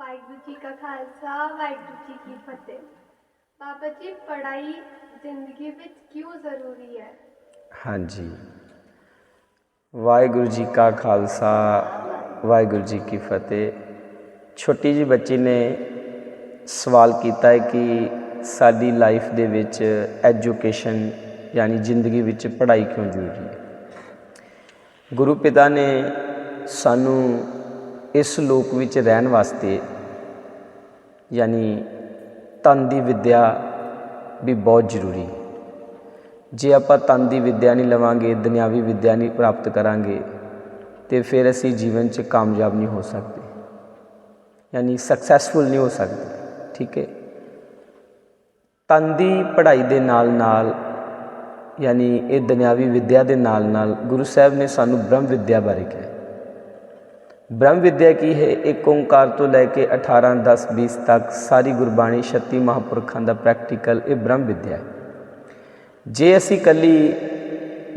ਵਾਹਿਗੁਰੂ ਜੀ ਕਾ ਖਾਲਸਾ, ਵਾਹਿਗੁਰੂ ਜੀ ਕੀ ਫਤਿਹ। ਬਾਬਾ ਜੀ, ਪੜ੍ਹਾਈ ਜ਼ਿੰਦਗੀ ਵਿੱਚ ਕਿਉਂ ਜ਼ਰੂਰੀ ਹੈ? ਹਾਂਜੀ। ਵਾਹਿਗੁਰੂ ਜੀ ਕਾ ਖਾਲਸਾ, ਵਾਹਿਗੁਰੂ ਜੀ ਕੀ ਫਤਿਹ। ਛੋਟੀ ਜੀ ਬੱਚੀ ਨੇ ਸਵਾਲ ਕੀਤਾ ਹੈ ਕਿ ਸਾਡੀ ਲਾਈਫ ਦੇ ਵਿੱਚ ਐਜੂਕੇਸ਼ਨ ਯਾਨੀ ਜ਼ਿੰਦਗੀ ਵਿੱਚ ਪੜ੍ਹਾਈ ਕਿਉਂ ਜ਼ਰੂਰੀ ਹੈ? ਗੁਰੂ ਪਿਤਾ ਨੇ ਸਾਨੂੰ ਇਸ ਲੋਕ ਵਿੱਚ ਰਹਿਣ ਵਾਸਤੇ, ਯਾਨੀ ਤਨ ਦੀ ਵਿੱਦਿਆ ਵੀ ਬਹੁਤ ਜ਼ਰੂਰੀ ਹੈ। ਜੇ ਆਪਾਂ ਤਨ ਦੀ ਵਿੱਦਿਆ ਨਹੀਂ ਲਵਾਂਗੇ, ਦੁਨਿਆਵੀ ਵਿੱਦਿਆ ਨਹੀਂ ਪ੍ਰਾਪਤ ਕਰਾਂਗੇ, ਤੇ ਫਿਰ ਅਸੀਂ ਜੀਵਨ 'ਚ ਕਾਮਯਾਬ ਨਹੀਂ ਹੋ ਸਕਦੇ। ਯਾਨੀ ਸਕਸੈਸਫੁਲ ਨਹੀਂ ਹੋ ਸਕਦੇ, ਠੀਕ ਹੈ? ਤਨ ਦੀ ਪੜ੍ਹਾਈ ਦੇ ਨਾਲ ਨਾਲ ਯਾਨੀ ਇਹ ਦੁਨਿਆਵੀ ਵਿੱਦਿਆ ਦੇ ਨਾਲ ਨਾਲ ਗੁਰੂ ਸਾਹਿਬ ਨੇ ਸਾਨੂੰ ਬ੍ਰਹਮ ਵਿੱਦਿਆ ਬਾਰੇ ਕਿਹਾ। ਬ੍ਰਹਮ ਵਿੱਦਿਆ ਕੀ ਹੈ? ਇੱਕ ਓੰਕਾਰ ਤੋਂ ਲੈ ਕੇ 18 10 20 ਤੱਕ ਸਾਰੀ ਗੁਰਬਾਣੀ 36 ਮਹਾਪੁਰਖਾਂ ਦਾ ਪ੍ਰੈਕਟੀਕਲ ਇਹ ਬ੍ਰਹਮ ਵਿੱਦਿਆ ਹੈ। ਜੇ ਅਸੀਂ ਕੱਲੀ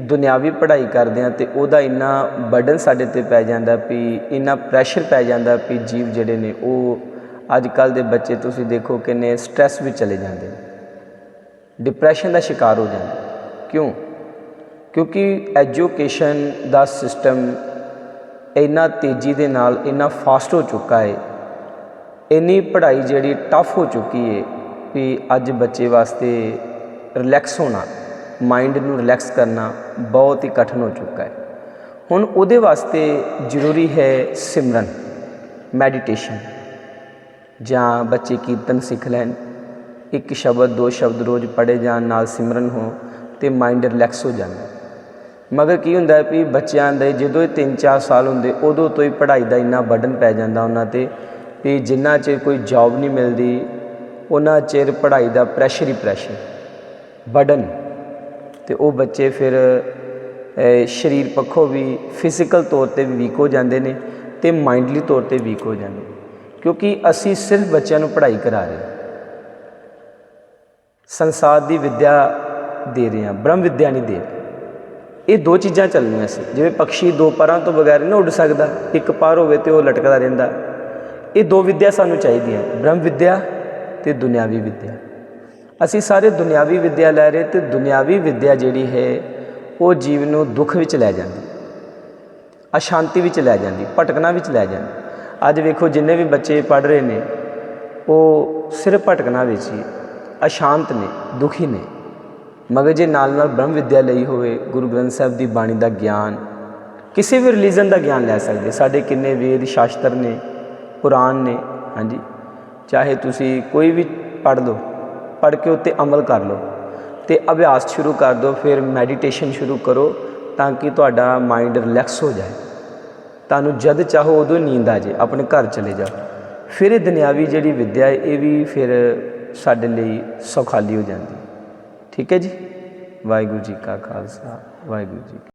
ਦੁਨਿਆਵੀ ਪੜ੍ਹਾਈ ਕਰਦੇ ਹਾਂ ਤੇ ਉਹਦਾ ਇੰਨਾ ਬਰਡਨ ਸਾਡੇ ਤੇ ਪੈ ਜਾਂਦਾ ਵੀ, ਇੰਨਾ ਪ੍ਰੈਸ਼ਰ ਪੈ ਜਾਂਦਾ ਵੀ ਜੀਵ ਜਿਹੜੇ ਨੇ, ਉਹ ਅੱਜ ਕੱਲ ਦੇ ਬੱਚੇ ਤੁਸੀਂ ਦੇਖੋ ਕਿੰਨੇ ਸਟ੍ਰੈਸ ਵਿੱਚ ਚਲੇ ਜਾਂਦੇ ਨੇ। ਡਿਪਰੈਸ਼ਨ ਦਾ ਸ਼ਿਕਾਰ ਹੋ ਜਾਂਦੇ ਕਿਉਂ? ਕਿਉਂਕਿ ਐਜੂਕੇਸ਼ਨ ਦਾ ਸਿਸਟਮ ਇੰਨਾ ਤੇਜ਼ੀ ਦੇ ਨਾਲ ਇੰਨਾ ਫਾਸਟ ਹੋ ਚੁੱਕਾ ਹੈ ਇੰਨੀ ਪੜ੍ਹਾਈ ਜਿਹੜੀ ਟਫ ਹੋ ਚੁੱਕੀ ਹੈ ਵੀ ਅੱਜ ਬੱਚੇ ਵਾਸਤੇ ਰਿਲੈਕਸ ਹੋਣਾ ਮਾਈਂਡ ਨੂੰ ਰਿਲੈਕਸ ਕਰਨਾ ਬਹੁਤ ਹੀ ਕਠਿਨ ਹੋ ਚੁੱਕਾ ਹੈ ਹੁਣ ਉਹਦੇ ਵਾਸਤੇ ਜ਼ਰੂਰੀ ਹੈ ਸਿਮਰਨ ਮੈਡੀਟੇਸ਼ਨ ਜਾਂ ਬੱਚੇ ਕੀਰਤਨ ਸਿੱਖ ਲੈਣ, ਇੱਕ ਸ਼ਬਦ ਦੋ ਸ਼ਬਦ ਰੋਜ਼ ਪੜ੍ਹੇ ਜਾਣ ਨਾਲ ਸਿਮਰਨ ਹੋ ਤੇ ਮਾਈਂਡ ਰਿਲੈਕਸ ਹੋ ਜਾਂਦਾ। ਮਗਰ ਕੀ ਹੁੰਦਾ ਵੀ ਬੱਚਿਆਂ ਦੇ ਜਦੋਂ ਇਹ 3-4 ਸਾਲ ਹੁੰਦੇ, ਉਦੋਂ ਤੋਂ ਹੀ ਪੜ੍ਹਾਈ ਦਾ ਇੰਨਾ ਬਰਡਨ ਪੈ ਜਾਂਦਾ ਉਹਨਾਂ ਤੇ ਵੀ ਜਿੰਨਾ ਚਿਰ ਕੋਈ ਜੌਬ ਨਹੀਂ ਮਿਲਦੀ, ਉਹਨਾਂ ਚਿਰ ਪੜ੍ਹਾਈ ਦਾ ਪ੍ਰੈਸ਼ਰ ਹੀ ਪ੍ਰੈਸ਼ਰ ਬਰਡਨ ਤੇ ਉਹ ਬੱਚੇ ਫਿਰ ਸਰੀਰ ਪੱਖੋਂ ਵੀ ਫਿਜ਼ੀਕਲ ਤੌਰ ਤੇ ਵੀ ਵੀਕ ਹੋ ਜਾਂਦੇ ਨੇ ਤੇ ਮਾਈਂਡਲੀ ਤੌਰ ਤੇ ਵੀਕ ਹੋ ਜਾਂਦੇ ਕਿਉਂਕਿ ਅਸੀਂ ਸਿਰਫ ਬੱਚਿਆਂ ਨੂੰ ਪੜ੍ਹਾਈ ਕਰਾ ਰਹੇ ਸੰਸਾਰ ਦੀ ਵਿੱਦਿਆ ਦੇ ਰਹੇ ਹਾਂ, ਬ੍ਰਹਮ ਵਿੱਦਿਆ ਨਹੀਂ ਦੇ ਰਹੇ। ਇਹ ਦੋ ਚੀਜ਼ਾਂ ਚੱਲਣੀਆਂ ਸੀ। ਜਿਵੇਂ ਪੰਛੀ ਦੋ ਪਰਾਂ ਤੋਂ ਬਗੈਰ ਨਹੀਂ ਉੱਡ ਸਕਦਾ, ਇੱਕ ਪਰ ਹੋਵੇ ਤੇ ਉਹ ਲਟਕਦਾ ਰਹਿੰਦਾ। ਇਹ ਦੋ ਵਿੱਦਿਆ ਸਾਨੂੰ ਚਾਹੀਦੀਆਂ, ਬ੍ਰਹਮ ਵਿੱਦਿਆ ਤੇ ਦੁਨਿਆਵੀ ਵਿੱਦਿਆ। ਅਸੀਂ ਸਾਰੇ ਦੁਨਿਆਵੀ ਵਿੱਦਿਆ ਲੈ ਰਹੇ ਤੇ ਦੁਨਿਆਵੀ ਵਿੱਦਿਆ ਜਿਹੜੀ ਹੈ, ਉਹ ਜੀਵ ਨੂੰ ਦੁੱਖ ਵਿੱਚ ਲੈ ਜਾਂਦੀ, ਅਸ਼ਾਂਤੀ ਵਿੱਚ ਲੈ ਜਾਂਦੀ, ਭਟਕਣਾ ਵਿੱਚ ਲੈ ਜਾਂਦੀ। ਅੱਜ ਵੇਖੋ ਜਿੰਨੇ ਵੀ ਬੱਚੇ ਪੜ ਰਹੇ ਨੇ, ਉਹ ਸਿਰਫ ਭਟਕਣਾ ਵਿੱਚ ਹੀ ਅਸ਼ਾਂਤ ਨੇ, ਦੁਖੀ ਨੇ। ਮਗਰ ਜੇ ਨਾਲ ਨਾਲ ਬ੍ਰਹਮ ਵਿੱਦਿਆ ਲਈ ਹੋਵੇ, ਗੁਰੂ ਗ੍ਰੰਥ ਸਾਹਿਬ ਦੀ ਬਾਣੀ ਦਾ ਗਿਆਨ, ਕਿਸੇ ਵੀ ਰਿਲੀਜਨ ਦਾ ਗਿਆਨ ਲੈ ਸਕਦੇ। ਸਾਡੇ ਕਿੰਨੇ ਵੇਦ ਸ਼ਾਸਤਰ ਨੇ, ਪੁਰਾਣ ਨੇ, ਹਾਂਜੀ। ਚਾਹੇ ਤੁਸੀਂ ਕੋਈ ਵੀ ਪੜ੍ਹ ਲਓ, ਪੜ੍ਹ ਕੇ ਉੱਤੇ ਅਮਲ ਕਰ ਲਓ, ਤੇ ਅਭਿਆਸ ਸ਼ੁਰੂ ਕਰ ਦਿਓ, ਫਿਰ ਮੈਡੀਟੇਸ਼ਨ ਸ਼ੁਰੂ ਕਰੋ, ਤਾਂ ਕਿ ਤੁਹਾਡਾ ਮਾਈਂਡ ਰਿਲੈਕਸ ਹੋ ਜਾਏ। ਤੁਹਾਨੂੰ ਜਦ ਚਾਹੋ ਉਦੋਂ ਨੀਂਦ ਆ ਜਾਏ, ਆਪਣੇ ਘਰ ਚਲੇ ਜਾਓ। ਫਿਰ ਇਹ ਦੁਨਿਆਵੀ ਜਿਹੜੀ ਵਿੱਦਿਆ ਇਹ ਵੀ ਫਿਰ ਸਾਡੇ ਲਈ ਸੌਖਾਲੀ ਹੋ ਜਾਂਦੀ। ਠੀਕ ਹੈ ਜੀ। ਵਾਹਿਗੁਰੂ ਜੀ ਕਾ ਖਾਲਸਾ ਵਾਹਿਗੁਰੂ ਜੀ